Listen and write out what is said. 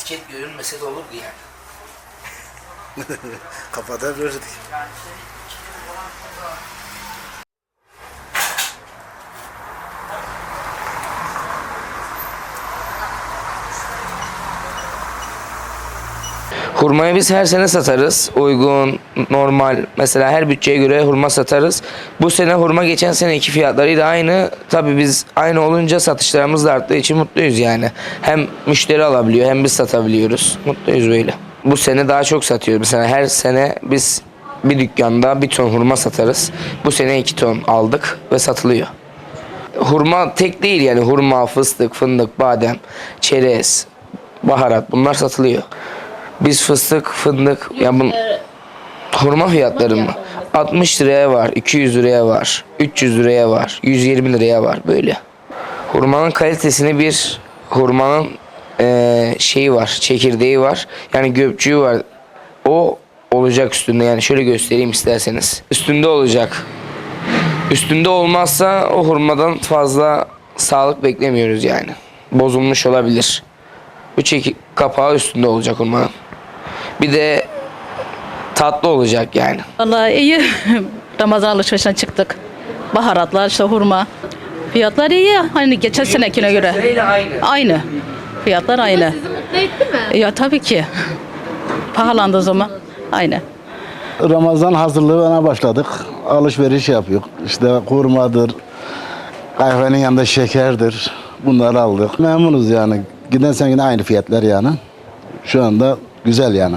etiket görünmese de olurdu yani. Kapatabilirdik. Hurmayı biz her sene satarız. Uygun, normal. Mesela her bütçeye göre hurma satarız. Bu sene hurma geçen seneki fiyatlarıyla aynı. Tabii biz aynı olunca satışlarımız da arttığı için mutluyuz yani. Hem müşteri alabiliyor hem biz satabiliyoruz. Mutluyuz böyle. Bu sene daha çok satıyoruz. Mesela her sene biz bir dükkanda bir ton hurma satarız. Bu sene iki ton aldık ve satılıyor. Hurma tek değil yani hurma, fıstık, fındık, badem, çerez, baharat bunlar satılıyor. Biz fıstık, fındık ya bun hurma fiyatları mı? 60 liraya var, 200 liraya var, 300 liraya var, 120 liraya var böyle. Hurmanın kalitesini bir hurmanın eee, şeyi var, çekirdeği var. Yani göpçüğü var. O olacak üstünde yani şöyle göstereyim isterseniz. Üstünde olacak. Üstünde olmazsa o hurmadan fazla sağlık beklemiyoruz yani. Bozulmuş olabilir. Bu çeki kapağı üstünde olacak hurmanın. Bir de tatlı olacak yani. Vallahi iyi. Ramazan alışverişine çıktık. Baharatlar, işte hurma. Fiyatlar iyi. Hani geçen senekine göre. aynı. Aynı. Fiyatlar aynı. Sizi mutlu etti mi? Ya tabii ki. Pahalandı o zaman. Aynı. Ramazan hazırlığına başladık. Alışveriş yapıyor. İşte kurmadır, kahvenin yanında şekerdir. Bunları aldık. Memnunuz yani. Giden sen yine aynı fiyatlar yani. Şu anda güzel yani.